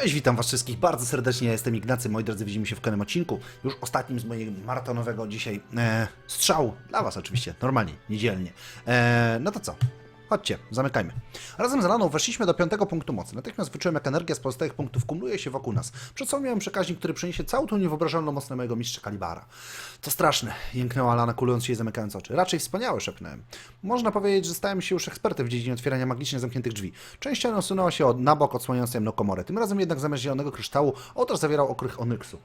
Cześć, witam was wszystkich bardzo serdecznie, ja jestem Ignacy, moi drodzy, widzimy się w kolejnym odcinku, już ostatnim z mojego maratonowego dzisiaj e, strzału, dla was oczywiście, normalnie, niedzielnie. E, no to co? Chodźcie, zamykajmy. Razem z Laną weszliśmy do piątego punktu mocy. Natychmiast wyczułem, jak energia z pozostałych punktów kumuluje się wokół nas. Przed sobą miałem przekaźnik, który przyniesie całą tą niewyobrażalną moc na mojego mistrza Kalibara. To straszne, jęknęła Lana, kulując się i zamykając oczy. Raczej wspaniałe, szepnąłem. Można powiedzieć, że stałem się już ekspertem w dziedzinie otwierania magicznie zamkniętych drzwi. Część ściany osunęła się od, na bok, odsłaniając jemną komorę. Tym razem jednak zamiast zielonego kryształu, ołtarz zawierał okrych onyksu.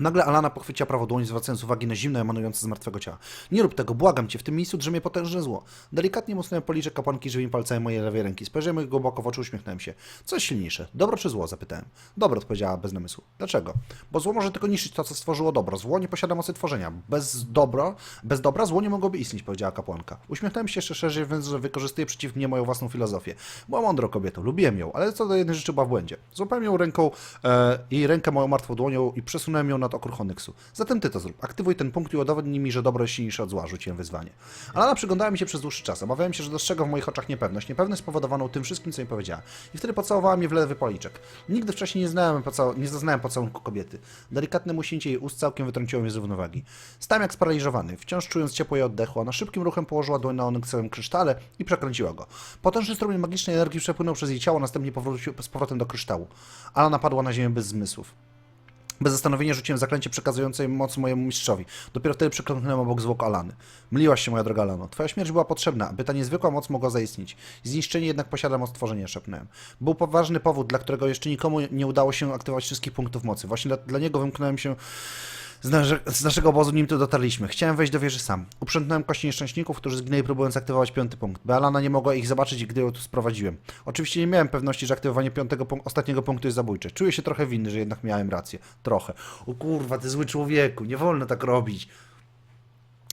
Nagle Alana pochwyciła prawo dłoń, zwracając uwagę na zimno emanujące z martwego ciała. Nie rób tego, błagam cię, w tym miejscu drzemie potężne zło. Delikatnie musnąłem policzek kapłanki żywymi palcami mojej lewej ręki. Spojrzałem głęboko w oczy, uśmiechnąłem się. Co silniejsze, dobro czy zło? zapytałem. Dobro, odpowiedziała bez namysłu. Dlaczego? Bo zło może tylko niszczyć to, co stworzyło dobro. Zło nie posiada mocy tworzenia. Bez dobro, bez dobra zło nie mogłoby istnieć, powiedziała kapłanka. Uśmiechnąłem się jeszcze szerzej, więc że wykorzystuje przeciw mnie moją własną filozofię. Była mądrą kobietą, lubiłem ją, ale co do jednej rzeczy była w błędzie. Złapałem ją ręką, e, jej rękę moją martwą dłonią i przesunąłem ją nad okruch onyksu. Zatem ty to zrób. Aktywuj ten punkt i udowodnij mi, że dobro jest silniejsze od zła. Rzuciłem wyzwanie. Alana przyglądała mi się przez dłuższy czas. Obawiałem się, że dostrzega w moich oczach niepewność. Niepewność spowodowaną tym wszystkim, co mi powiedziała. I wtedy pocałowała mnie w lewy policzek. Nigdy wcześniej nie, znałem poca- nie zaznałem pocałunku kobiety. Delikatne musięcie jej ust całkiem wytrąciło mnie z równowagi. Stałem jak sparaliżowany, wciąż czując ciepło jej oddechu. Ona szybkim ruchem położyła dłoń na onyksowym krysztale i przekręciła go. Potężny strumień magicznej energii przepłynął przez jej ciało, następnie powrócił z powrotem do kryształu. Alana padła na ziemię bez zmysłów. Bez zastanowienia rzuciłem zaklęcie przekazujące moc mojemu mistrzowi. Dopiero wtedy przyklęknąłem obok zwłok Alany. Myliłaś się, moja droga Alano. Twoja śmierć była potrzebna, aby ta niezwykła moc mogła zaistnieć. Zniszczenie jednak posiada moc tworzenia, szepnąłem. Był poważny powód, dla którego jeszcze nikomu nie udało się aktywować wszystkich punktów mocy. Właśnie dla, dla niego wymknąłem się z, nasze, z naszego obozu, nim tu dotarliśmy. Chciałem wejść do wieży sam. Uprzątnąłem kości nieszczęśników, którzy zginęli próbując aktywować piąty punkt. Bo Alana nie mogła ich zobaczyć, gdy ją tu sprowadziłem. Oczywiście nie miałem pewności, że aktywowanie piątego, punk- ostatniego punktu jest zabójcze. Czuję się trochę winny, że jednak miałem rację. Trochę. O kurwa, ty zły człowieku, nie wolno tak robić.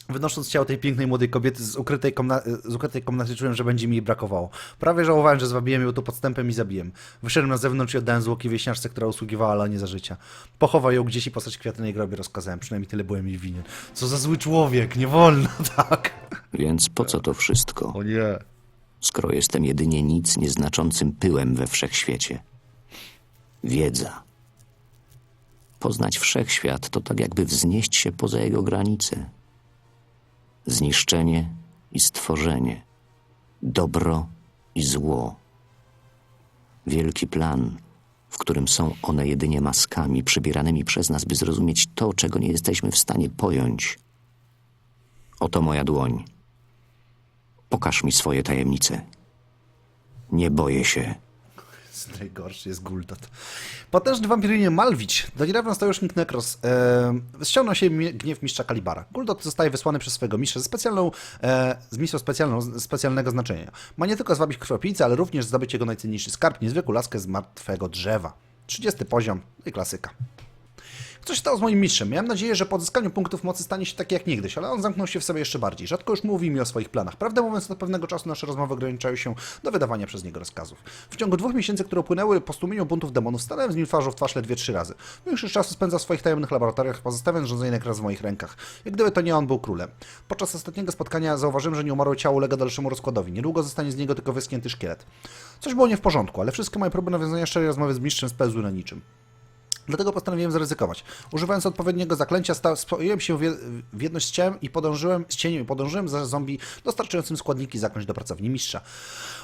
Wynosząc ciało tej pięknej młodej kobiety z ukrytej, z ukrytej komnaty, czułem, że będzie mi jej brakowało. Prawie żałowałem, że zwabiłem ją tu podstępem i zabiłem. Wyszedłem na zewnątrz i oddałem zwłoki wieśniaczce, która usługiwała Alanie za życia. Pochowaj ją gdzieś i postać kwiaty na jej grobie rozkazałem. Przynajmniej tyle byłem jej winien. Co za zły człowiek, nie wolno tak. Więc po co to wszystko, O nie. skoro jestem jedynie nic nieznaczącym pyłem we wszechświecie? Wiedza. Poznać wszechświat to tak jakby wznieść się poza jego granice. Zniszczenie i stworzenie, dobro i zło. Wielki plan, w którym są one jedynie maskami przybieranymi przez nas, by zrozumieć to, czego nie jesteśmy w stanie pojąć. Oto moja dłoń. Pokaż mi swoje tajemnice. Nie boję się. Jest najgorszy jest Guldat. Potężny wampirynie Malwicz, do niedawna sojusznik Nekros, e, ściągnął się gniew mistrza Kalibara. Guldat zostaje wysłany przez swojego mistrza ze specjalną, e, z misją specjalną, specjalnego znaczenia. Ma nie tylko zwabić krwiopijcę, ale również zdobyć jego najcenniejszy skarb, niezwykłą laskę z martwego drzewa. 30 poziom i klasyka. Co się stało z moim mistrzem? Miałem nadzieję, że po odzyskaniu punktów mocy stanie się taki jak niegdyś, ale on zamknął się w sobie jeszcze bardziej. Rzadko już mówi mi o swoich planach. Prawdę mówiąc, od pewnego czasu nasze rozmowy ograniczały się do wydawania przez niego rozkazów. W ciągu dwóch miesięcy, które upłynęły po stłumieniu buntów demonów, stanąłem z nim twarzą w twarz ledwie trzy razy. Większość czasu spędza w swoich tajemnych laboratoriach, pozostawiając rządzenie nakaz w moich rękach. Jak gdyby to nie on był królem. Podczas ostatniego spotkania zauważyłem, że nieumarłe ciało ulega dalszemu rozkładowi. Niedługo zostanie z niego tylko wyschnięty szkielet. Coś było nie w porządku, ale wszystkie moje próby nawiązania szczerej rozmowy z mistrzem spełzły na niczym. Dlatego postanowiłem zaryzykować. Używając odpowiedniego zaklęcia, spoiłem się w je- w jedność z ciałem i podążyłem z cieniem i podążyłem za zombie dostarczającym składniki zaklęć do pracowni mistrza.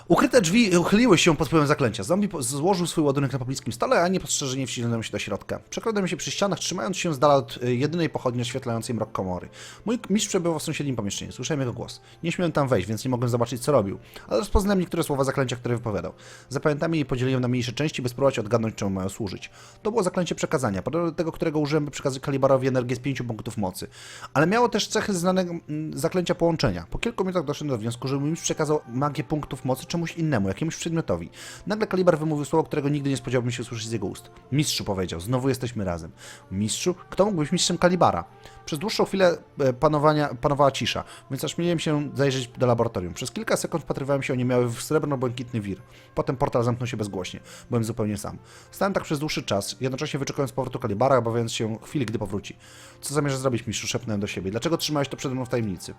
Ukryte drzwi uchyliły się pod wpływem zaklęcia. Zombie złożył swój ładunek na pobliskim stole, a niepostrzeżenie wciągnąłem się do środka. Przekradłem się przy ścianach, trzymając się z dala od y, jedynej pochodni oświetlającej mrok komory. Mój mistrz przebywał w sąsiednim pomieszczeniu. Słyszałem jego głos. Nie śmiałem tam wejść, więc nie mogłem zobaczyć, co robił. Ale rozpoznałem niektóre słowa zaklęcia, które wypowiadał. Zapamiętałem je i podzieliłem na mniejsze części, by spróbować odgadnąć, czemu mają służyć. To było zaklęcie przekazania, podobne do tego, którego użyłem, by przekazać Kalibarowi energię z pięciu punktów mocy. Ale miało też cechy znanego mm, zaklęcia połączenia. Po kilku minutach doszedłem do wniosku, że mistrz przekazał magię punktów mocy czemuś innemu, jakiemuś przedmiotowi. Nagle Kalibar wymówił słowo, którego nigdy nie spodziewałbym się usłyszeć z jego ust. Mistrzu powiedział, znowu jesteśmy razem. Mistrzu? Kto mógł być mistrzem Kalibara? Przez dłuższą chwilę e, panowania, panowała cisza, więc ośmieliłem się zajrzeć do laboratorium. Przez kilka sekund wpatrywałem się, oni miały w srebrno-błękitny wir. Potem portal zamknął się bezgłośnie. Byłem zupełnie sam. Stałem tak przez dłuższy czas, jednocześnie wyczekując powrotu Kalibara, obawiając się chwili, gdy powróci. Co zamierzasz zrobić, mistrzu? Szepnąłem do siebie. Dlaczego trzymałeś to przede mną w tajemnicy?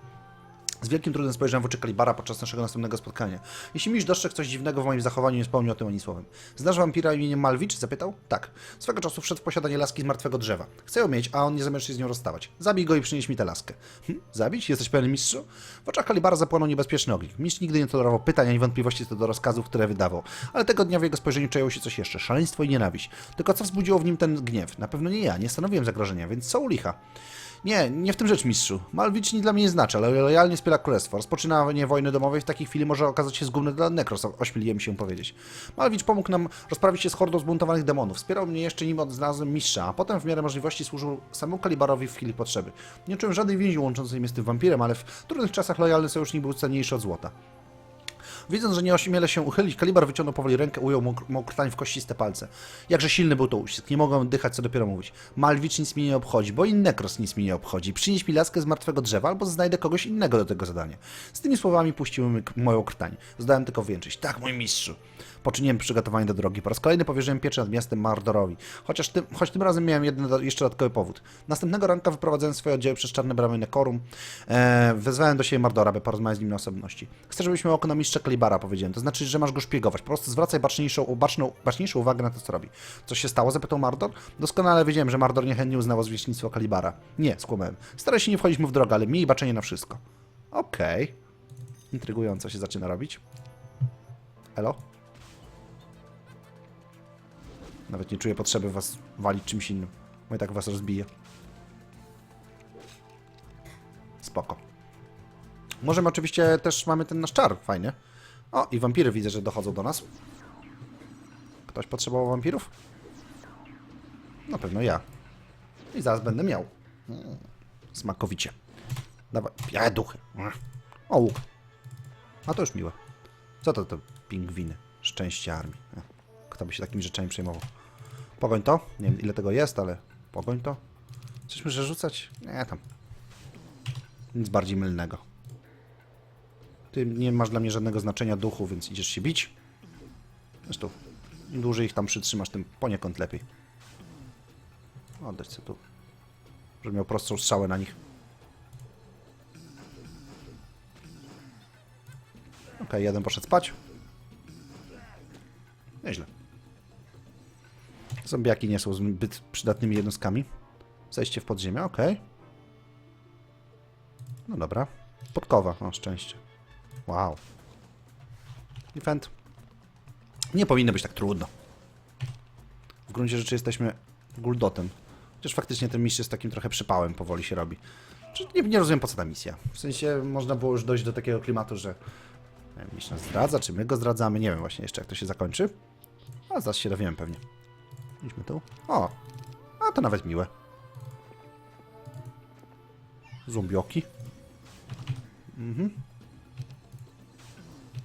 Z wielkim trudem spojrzałem w oczy Kalibara podczas naszego następnego spotkania. Jeśli miś dostrzegł coś dziwnego w moim zachowaniu, nie wspomniał o tym ani słowem. Znasz wampira imieniem Malwicz? Zapytał. Tak. Swego czasu wszedł w posiadanie laski z martwego drzewa. Chcę ją mieć, a on nie zamierza się z nią rozstawać. Zabij go i przynieś mi tę laskę. Hm? Zabić? Jesteś pewien mistrzu? W oczach Kalibara zapłonął niebezpieczny ogień. Mistrz nigdy nie tolerował pytań ani wątpliwości co do rozkazów, które wydawał. Ale tego dnia w jego spojrzeniu czajało się coś jeszcze. Szaleństwo i nienawiść. Tylko co wzbudziło w nim ten gniew? Na pewno nie ja. Nie stanowiłem zagrożenia, więc co u licha? Nie, nie w tym rzecz, mistrzu. Malwicz dla mnie nie znaczy, ale lojalnie wspiera królestwo. Rozpoczynanie wojny domowej w takiej chwili może okazać się zgubne dla Nekros, ośmieliłem się powiedzieć. Malwicz pomógł nam rozprawić się z hordą zbuntowanych demonów. Wspierał mnie jeszcze nim odnalazłem mistrza, a potem w miarę możliwości służył samemu Kalibarowi w chwili potrzeby. Nie czułem żadnej więzi łączącej mnie z tym wampirem, ale w trudnych czasach lojalny sojusznik był cenniejszy od złota. Widząc, że nie ośmielę się uchylić, Kalibar wyciągnął powoli rękę, ujął mą, mą krtań w kościste palce. Jakże silny był to uścisk, nie mogłem oddychać, co dopiero mówić. Malwicz nic mnie nie obchodzi, bo i Nekros nic mnie nie obchodzi. Przynieś mi laskę z martwego drzewa, albo znajdę kogoś innego do tego zadania. Z tymi słowami puściłem moją krtań. Zdałem tylko wieńczyć. Tak, mój mistrzu. Poczyniłem przygotowanie do drogi. Po raz kolejny powierzyłem pieczę nad miastem Mardorowi. Chociaż tym, choć tym razem miałem jeden jeszcze dodatkowy powód. Następnego ranka wyprowadzając swoje oddziały przez czarne bramy Nekorum, e, wezwałem do siebie Mardora, by porozmawiać z nim na osobności. Chcę, żebyś miał oko na mistrza Kalibara, powiedziałem. To znaczy, że masz go szpiegować. Po prostu zwracaj baczniejszą, baczną, baczniejszą uwagę na to, co robi. Coś się stało? zapytał Mardor. Doskonale wiedziałem, że Mardor niechętnie uznawał zwierzchnictwo Kalibara. Nie, skłamałem. Staraj się nie wchodzić mu w drogę, ale miej baczenie na wszystko. Okej. Intrygująco się zaczyna robić. Elo? Nawet nie czuję potrzeby was walić czymś innym. Bo i tak was rozbije. Spoko. Możemy oczywiście też mamy ten nasz czar, fajnie. O, i wampiry widzę, że dochodzą do nas. Ktoś potrzebował wampirów? Na pewno ja. I zaraz będę miał. Mm, Smakowicie. Dawaj, ja duchy. O, łuk. A to już miłe. Co to te pingwiny? Szczęście armii. Kto by się takimi rzeczami przejmował? Pogoń to. Nie wiem ile tego jest, ale pogoń to. Coś muszę rzucać? Nie, tam. Nic bardziej mylnego. Ty nie masz dla mnie żadnego znaczenia duchu, więc idziesz się bić. Zresztą, im dłużej ich tam przytrzymasz, tym poniekąd lepiej. Oddać sobie tu. Żeby miał prostszą strzałę na nich. Okej, jeden poszedł spać. Nieźle. Zombiaki nie są zbyt przydatnymi jednostkami. Zejście w podziemie, okej. No dobra. Podkowa, o szczęście. Wow. Defend. Nie powinno być tak trudno. W gruncie rzeczy jesteśmy guldotem. Chociaż faktycznie ten mistrz jest takim trochę przypałem, powoli się robi. Nie, nie rozumiem po co ta misja. W sensie można było już dojść do takiego klimatu, że mistrz nas zdradza, czy my go zdradzamy. Nie wiem właśnie jeszcze jak to się zakończy. A zaraz się dowiemy pewnie. Idźmy tu. O! A to nawet miłe. Zombioki. Mhm.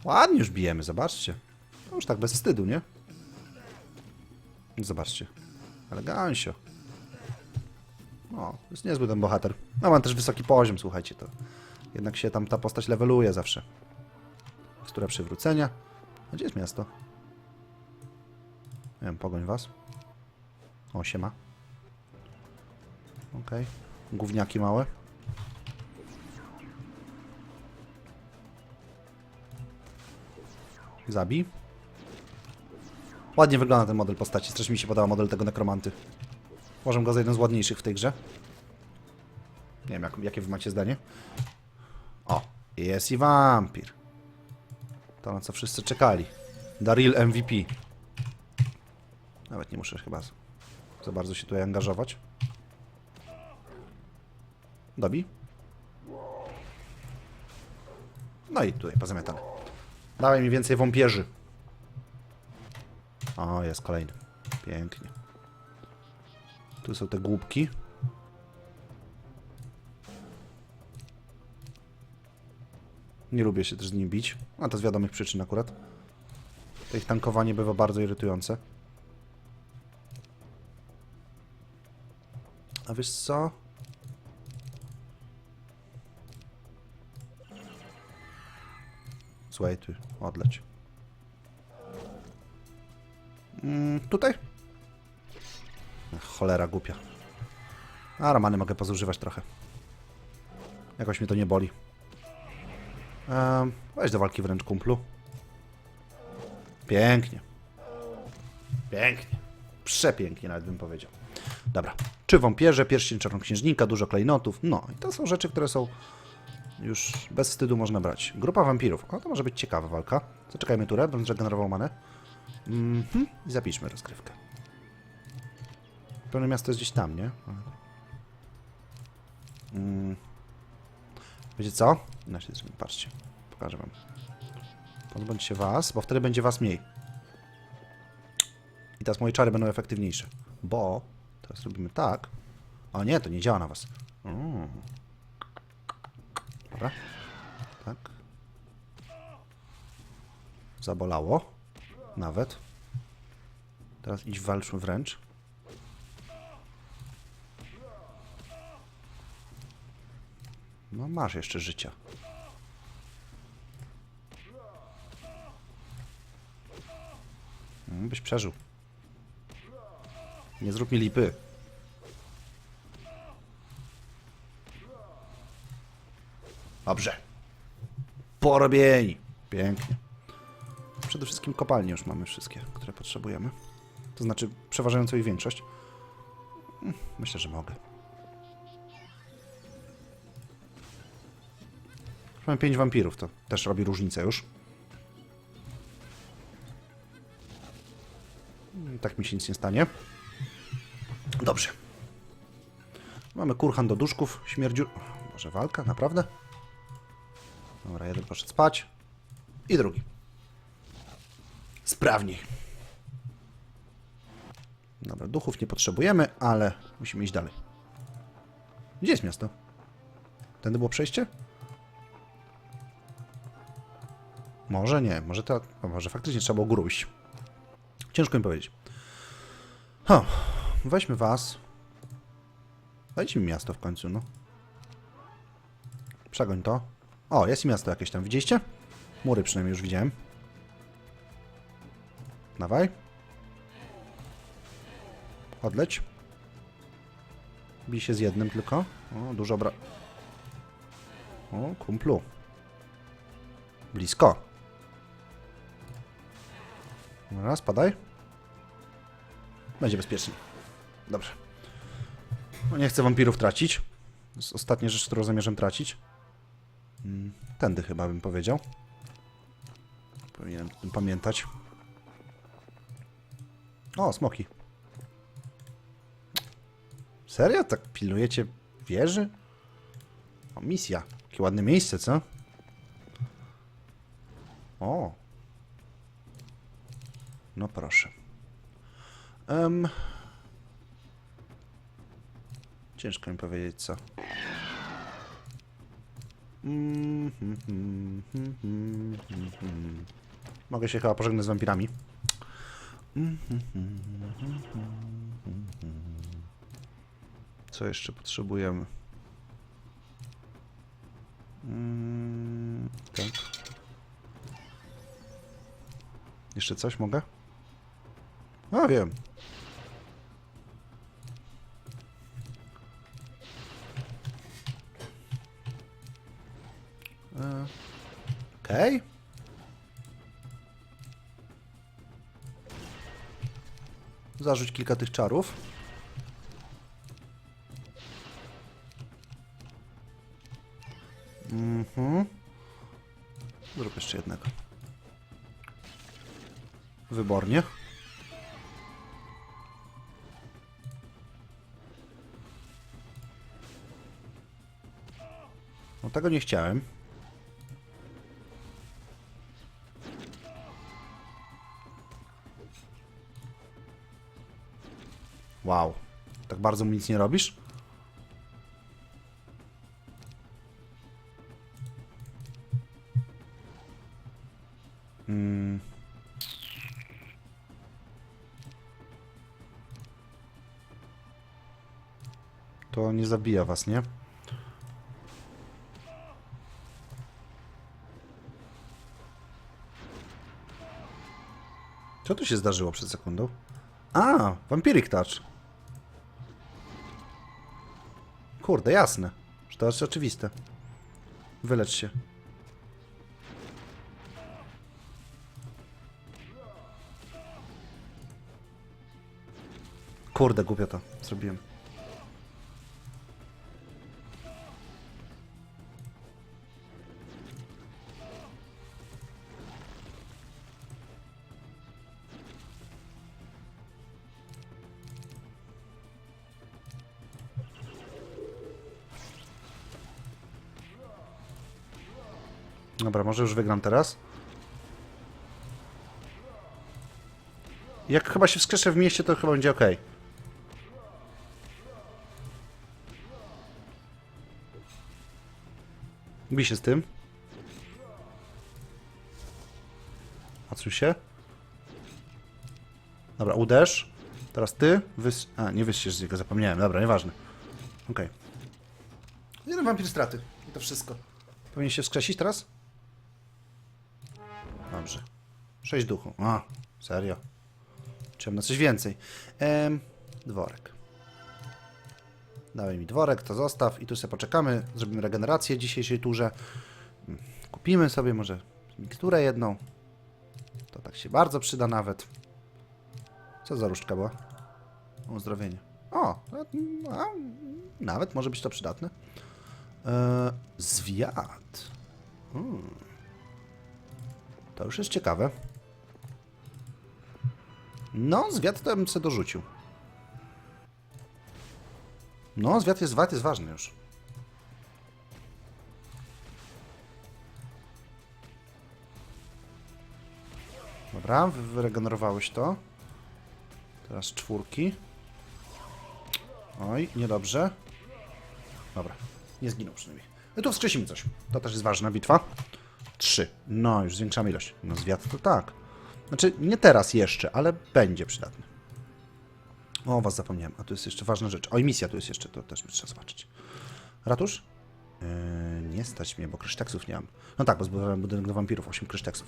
Ładnie już bijemy, zobaczcie. No już tak bez wstydu, nie? Zobaczcie. Elegancio. O, jest niezły ten bohater. No, mam też wysoki poziom, słuchajcie, to jednak się tam ta postać leveluje zawsze. Która przywrócenia. Gdzie jest miasto? Nie wiem, pogoń was. O, siema. Okej. Gówniaki małe. Zabij. Ładnie wygląda ten model postaci. Strasznie mi się podoba model tego nekromanty. Uważam go za jeden z ładniejszych w tej grze. Nie wiem, jak, jakie wy macie zdanie. O, jest i wampir. To na co wszyscy czekali. Daryl MVP. Nawet nie muszę chyba za- bardzo się tutaj angażować. Dobi. No i tutaj pozamiatane. Dawaj mi więcej wąpierzy. O, jest kolejny. Pięknie. Tu są te głupki. Nie lubię się też z nim bić. A to z wiadomych przyczyn akurat. To ich tankowanie bywa bardzo irytujące. A wiesz co? Słuchaj, ty, odleć. Mm, tutaj? Cholera głupia. A Romany mogę pozużywać trochę. Jakoś mnie to nie boli. Um, weź do walki wręcz, kumplu. Pięknie. Pięknie. Przepięknie nawet bym powiedział. Dobra. Czy wąpierze, pierścień czarnoksiężnika, dużo klejnotów. No i to są rzeczy, które są już bez wstydu można brać. Grupa wampirów. O, to może być ciekawa walka. Zaczekajmy turę, bym zregenerował manę. Mhm. I zapiszmy rozgrywkę. Pełne miasto jest gdzieś tam, nie? Mm. Wiecie co? Inaczej zrobimy, patrzcie. Pokażę wam. Pozbądź się was, bo wtedy będzie was mniej. I teraz moje czary będą efektywniejsze. Bo teraz robimy tak. O nie, to nie działa na was. Mm. Dobra. Tak. Zabolało. Nawet. Teraz idź walczmy wręcz. No masz jeszcze życia. Mm, Byś przeżył. Nie zrób mi lipy. Dobrze. Porobieni. Pięknie. Przede wszystkim kopalnie już mamy wszystkie, które potrzebujemy. To znaczy przeważającą ich większość. Mm, Myślę, że mogę. Mamy pięć wampirów, to też robi różnicę już. Mm, Tak mi się nic nie stanie. Dobrze. Mamy kurhan do duszków, śmierdziu... Może walka, naprawdę? Dobra, jeden poszedł spać. I drugi. Sprawniej. Dobra, duchów nie potrzebujemy, ale musimy iść dalej. Gdzie jest miasto? Tędy było przejście? Może nie, może to. Może faktycznie trzeba było gruźć. Ciężko mi powiedzieć. Ha, weźmy was. Dajcie mi miasto w końcu, no. Przegoń to. O, jest miasto jakieś tam, widzieliście? Mury przynajmniej już widziałem. Dawaj. Odleć. Bij się z jednym tylko. O, dużo bra... O, kumplu. Blisko. Dobra, spadaj. Będzie bezpiecznie. Dobrze. No nie chcę wampirów tracić. To jest ostatnia rzecz, którą zamierzam tracić. Mm, Tędy chyba bym powiedział. Powinienem tym pamiętać. O, smoki. Serio? Tak pilnujecie wieży? O, misja. Jakie ładne miejsce, co? O. No proszę. Em. Ciężko mi powiedzieć co. Mogę się chyba pożegnać z wampirami. Co jeszcze potrzebujemy? Tak. Jeszcze coś mogę? A wiem. Okej. Zarzuć kilka tych czarów. Mhm. Zrób jeszcze jednego. Wybornie. No tego nie chciałem. Tak bardzo mu nic nie robisz? Mm. To nie zabija was, nie? Co tu się zdarzyło przed sekundą? A, Vampiric Touch. Kurde, jasne. Że to jest oczywiste. Wylecz się. Kurde, głupio to zrobiłem. Dobra, może już wygram teraz. Jak chyba się wskrzeszę w mieście, to chyba będzie ok. Bij się z tym. Odsuń się. Dobra, uderz. Teraz ty. Wys... A, nie wyścisz z niego, zapomniałem. Dobra, nieważne. Okej. Jeden wampir straty. I to wszystko. Powinien się wskrzesić teraz? Dobrze. Sześć duchu. A, serio. Chciałem na coś więcej. Em, dworek. Dawaj mi dworek, to zostaw i tu sobie poczekamy. Zrobimy regenerację w dzisiejszej turze. Mm, Kupimy sobie może miksturę jedną. To tak się bardzo przyda nawet. Co za różdżka była? Uzdrowienie. O, no, nawet może być to przydatne. E, zwiat. Hmm. To już jest ciekawe. No, zwiat to bym sobie dorzucił. No, zwiat jest, jest ważny już. Dobra, wy- wyregenerowałeś to. Teraz czwórki. Oj, niedobrze. Dobra, nie zginął przynajmniej. No to wskrzesimy coś. To też jest ważna bitwa. Trzy. No, już zwiększamy ilość. No zwiat to tak. Znaczy, nie teraz jeszcze, ale będzie przydatny. O, was zapomniałem. A tu jest jeszcze ważna rzecz. O, i misja tu jest jeszcze, to też trzeba zobaczyć. Ratusz? Yy, nie stać mnie, bo krysztaksów nie mam. No tak, bo zbudowałem budynek do wampirów, 8 krysztaksów.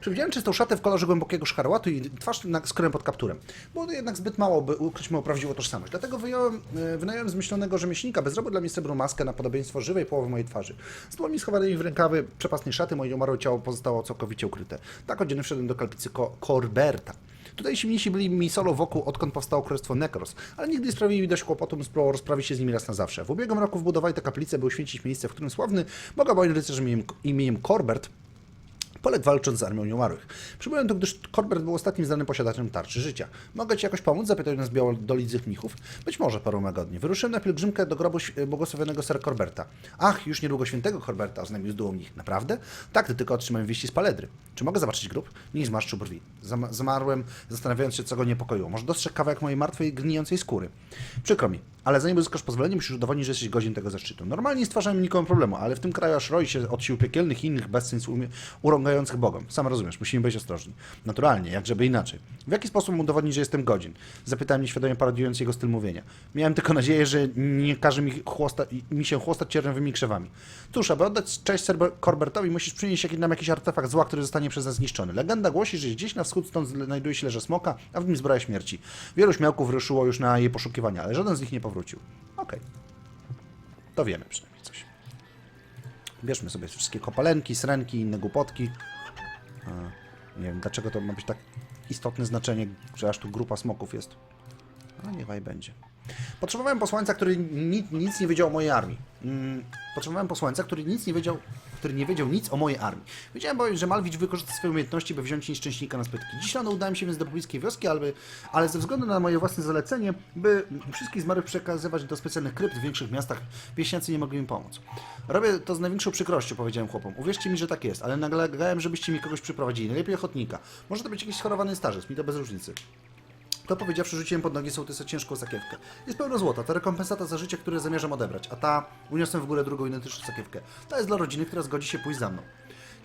Przewidziałem czystą szatę w kolorze głębokiego szkarłatu i twarz na skórę pod kapturem. Było to jednak zbyt mało, by ukryć moją prawdziwą tożsamość. Dlatego wyjąłem, yy, wynająłem zmyślonego rzemieślnika bez robu dla mnie srebrną maskę na podobieństwo żywej połowy mojej twarzy. Z dłoni schowanymi w rękawy przepasnej szaty moje umarłe ciało pozostało całkowicie ukryte. Tak odziany wszedłem do kalpicy Ko Korberta. Tutaj silniejsi byli mi solo wokół, odkąd powstało królestwo Nekros, ale nigdy sprawili dość kłopotu, bym spróbował rozprawić się z nimi raz na zawsze. W ubiegłym roku wbudowali tę kaplicę, by uświęcić miejsce, w którym sławny bogobojny rycerz imieniem, imieniem Korbert poległ walcząc z armią nieumarłych. Przybyłem tu, gdyż Korbert był ostatnim znanym posiadaczem tarczy życia. Mogę Ci jakoś pomóc? Zapytał nas białodolidzych mnichów. Być może parę łagodnie. Wyruszyłem na pielgrzymkę do grobu błogosławionego Sir Korberta. Ach, już niedługo świętego Korberta, oznajmił z dumą mnich. Naprawdę? Tak, gdy tylko otrzymałem wieści z Paledry. Czy mogę zobaczyć grób? Nie zmarszczył brwi. Zam- zamarłem, zastanawiając się, co go niepokoiło. Może dostrzegł kawałek mojej martwej, gnijącej skóry. Przykro mi, ale zanim uzyskasz pozwolenie, musisz udowodnić, że jesteś godzien tego zaszczytu. Normalnie nie stwarzałem nikomu problemu, ale w tym kraju aż roi się od sił piekielnych i innych umie- urągających Bogom. Sam rozumiesz, musimy być ostrożni. Naturalnie, jak żeby inaczej. W jaki sposób mu udowodnić, że jestem godzin? Zapytałem nieświadomie parodiując jego styl mówienia. Miałem tylko nadzieję, że nie każe mi, chłosta, mi się chłostać ciernowymi krzewami. Cóż, aby oddać cześć Sir Corbertowi, musisz przynieść nam jakiś artefakt zła, który zostanie przez nas zniszczony. Legenda głosi, że gdzieś na wschód stąd znajduje się leże smoka, a w nim zbroja śmierci. Wielu śmiałków ruszyło już na jej poszukiwania, ale żaden z nich nie. Okej. To wiemy przynajmniej coś. Bierzmy sobie wszystkie kopalenki, srenki, inne głupotki. A, nie wiem, dlaczego to ma być tak istotne znaczenie, że aż tu grupa smoków jest. A niechaj będzie. Potrzebowałem posłańca, który ni nic nie wiedział o mojej armii. Mm, potrzebowałem posłańca, który nic nie wiedział, który nie wiedział nic o mojej armii. Wiedziałem bowiem, że Malwicz wykorzysta swoje umiejętności, by wziąć nieszczęśnika na spytki. Dziś rano udałem się więc do pobliskiej wioski, ale, ale ze względu na moje własne zalecenie, by wszystkich zmarłych przekazywać do specjalnych krypt w większych miastach, wieśniacy nie mogli mi pomóc. Robię to z największą przykrością, powiedziałem chłopom. Uwierzcie mi, że tak jest, ale nalegałem, żebyście mi kogoś przyprowadzili. Najlepiej ochotnika. Może to być jakiś schorowany starzec, mi to bez różnicy. To powiedziawszy, rzuciłem pod nogi sołtysa ciężką sakiewkę. Jest pełno złota, to rekompensata za życie, które zamierzam odebrać, a ta uniosłem w górę drugą identyczną sakiewkę. Ta jest dla rodziny, która zgodzi się pójść za mną.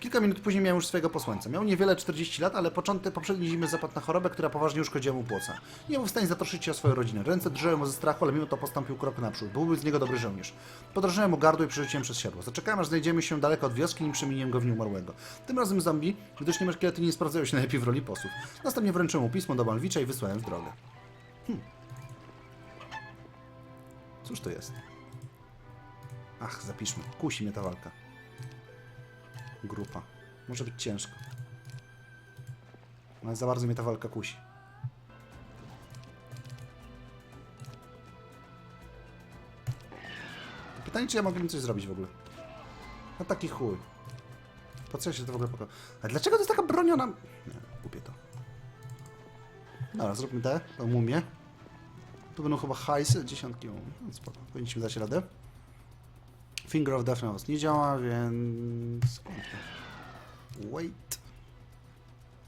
Kilka minut później miałem już swojego posłańca. Miał niewiele 40 lat, ale początek poprzedniej zimy zapadł na chorobę, która poważnie uszkodziła mu płuca. Nie był w stanie zatroszczyć się o swoją rodzinę. Ręce drżały mu ze strachu, ale mimo to postąpił krok naprzód. Byłby z niego dobry żołnierz. Podrożyłem mu gardło i przerzuciłem przez siodło. Zaczekałem, aż znajdziemy się daleko od wioski, nim przeminiłem go w nieumarłego. Tym razem zombie, gdyż nie szkielety nie sprawdzają się najlepiej w roli posłów. Następnie wręczyłem mu pismo do Malwicza i wysłałem w drogę. Cóż to jest? Ach, zapiszmy. Kusi mnie ta walka grupa. Może być ciężko. Ale za bardzo mnie ta walka kusi. Pytanie, czy ja mogę coś zrobić w ogóle. No taki chuj. Po co ja się to w ogóle pokazał? A dlaczego to jest taka broniona? Nie, kupię to. Dobra, zróbmy te, tą mumię. Tu będą chyba hajsy, dziesiątki mum. No, spoko, powinniśmy dać radę. Finger of Death na was nie działa, więc... Wait.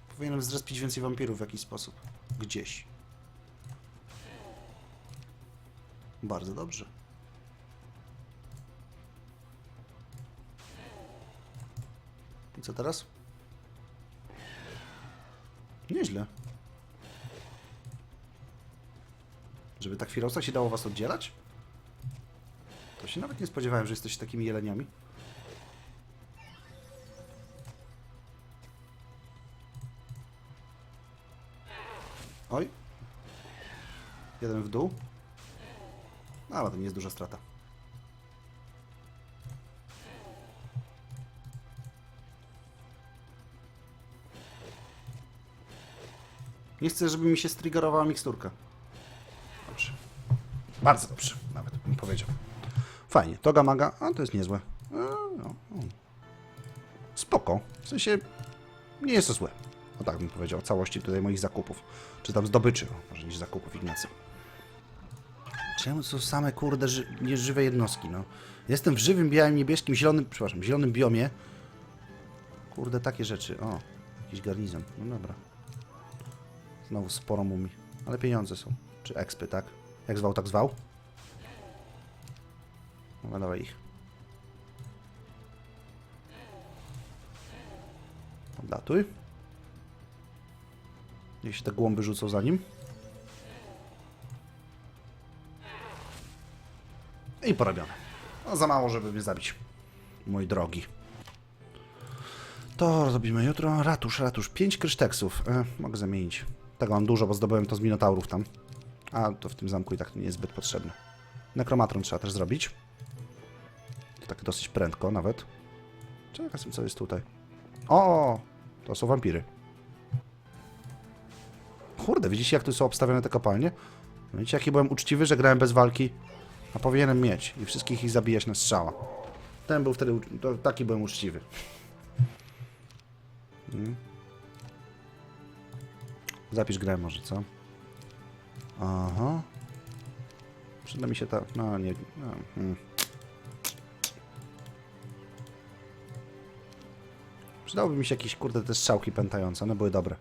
Powinienem zrespić więcej wampirów w jakiś sposób. Gdzieś. Bardzo dobrze. I co teraz? Nieźle. Żeby tak Firosa się dało was oddzielać? To się nawet nie spodziewałem, że jesteście takimi jeleniami. Oj. Jeden w dół. No, ale to nie jest duża strata. Nie chcę, żeby mi się striggerowała miksturka. Dobrze. Bardzo dobrze, nawet bym powiedział. Fajnie. Toga maga, a to jest niezłe. No, no. Spoko. W sensie nie jest to złe. O tak bym powiedział, całości tutaj moich zakupów. Czy tam zdobyczy, może niż zakupów Ignacy. Czemu są same kurde ży nieżywe jednostki, no? Jestem w żywym, białym, niebieskim, zielonym, przepraszam, zielonym biomie. Kurde, takie rzeczy. O, jakiś garnizon. No dobra. Znowu sporo mumii. Ale pieniądze są. Czy expy, tak? Jak zwał, tak zwał? Dobra, dawaj ich. Odlatuj. Się te głąby rzucą za nim. I porobione. No, za mało, żeby mnie zabić. Mój drogi. To robimy jutro. Ratusz, ratusz. Pięć kryszteksów. E, mogę zamienić. Tego mam dużo, bo zdobyłem to z minotaurów tam. A to w tym zamku i tak nie jest zbyt potrzebne. Nekromatron trzeba też zrobić. To tak dosyć prędko nawet. Czekaj, co jest tutaj. O! To są wampiry. Kurde, widzicie jak tu są obstawione te kopalnie? Widzicie jaki byłem uczciwy, że grałem bez walki? A powinienem mieć i wszystkich ich zabijać na strzała. Ten był wtedy, to, taki byłem uczciwy. Mm. Zapisz grę może, co? Aha. Przyda mi się ta... No, nie... No, hmm. Przydałoby mi się jakieś, kurde, te strzałki pętające. One były dobre.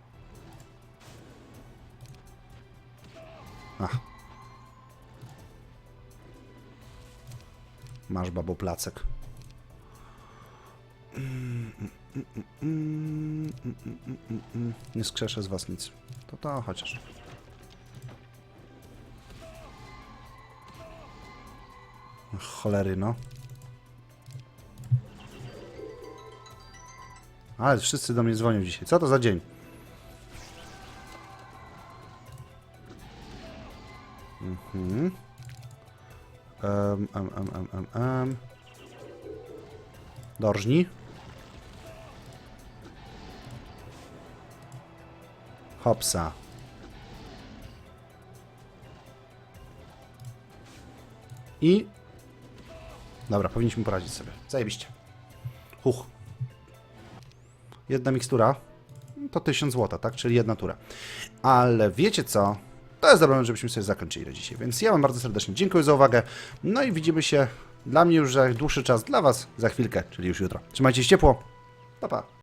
Masz, babo, placek. Nie skrzeszę z was nic. To to chociaż. Cholery, no. Ale wszyscy do mnie dzwonią dzisiaj. Co to za dzień? Mhm. Um, um, um, um, um. Dorżni. Hopsa. I... Dobra, powinniśmy poradzić sobie. Zajebiście. Huch. Jedna mikstura to 1000 zł, tak? Czyli jedna tura. Ale wiecie co? To jest moment, żebyśmy sobie zakończyli na dzisiaj. Więc ja Wam bardzo serdecznie dziękuję za uwagę. No i widzimy się dla mnie już za dłuższy czas, dla Was za chwilkę, czyli już jutro. Trzymajcie się ciepło. Pa, pa.